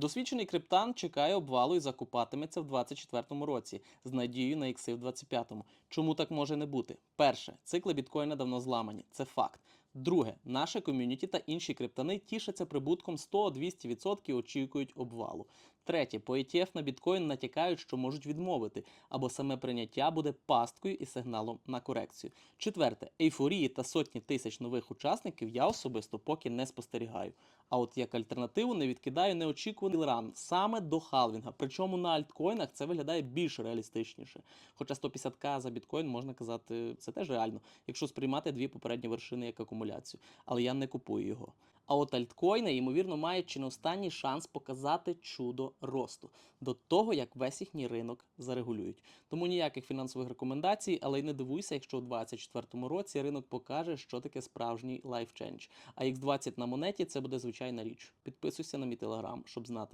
Досвідчений криптан чекає обвалу і закупатиметься в 2024 році з надією на ікси в 2025. Чому так може не бути? Перше, цикли біткоїна давно зламані. Це факт. Друге, наше ком'юніті та інші криптани тішаться прибутком 100-200%, очікують обвалу. Третє, по ETF на біткоін натякають, що можуть відмовити, або саме прийняття буде пасткою і сигналом на корекцію. Четверте, ейфорії та сотні тисяч нових учасників я особисто поки не спостерігаю. А от як альтернативу не відкидаю неочікуваний ран саме до халвінга. Причому на альткоїнах це виглядає більш реалістичніше. Хоча 150к за біткоін можна казати, це теж реально, якщо сприймати дві попередні вершини як акумуляцію. Але я не купую його. А от альткоїни, ймовірно, мають чи не останній шанс показати чудо росту до того, як весь їхній ринок зарегулюють. Тому ніяких фінансових рекомендацій, але й не дивуйся, якщо у 2024 році ринок покаже, що таке справжній лайфчендж. А X20 на монеті це буде звичайна річ. Підписуйся на мій телеграм, щоб знати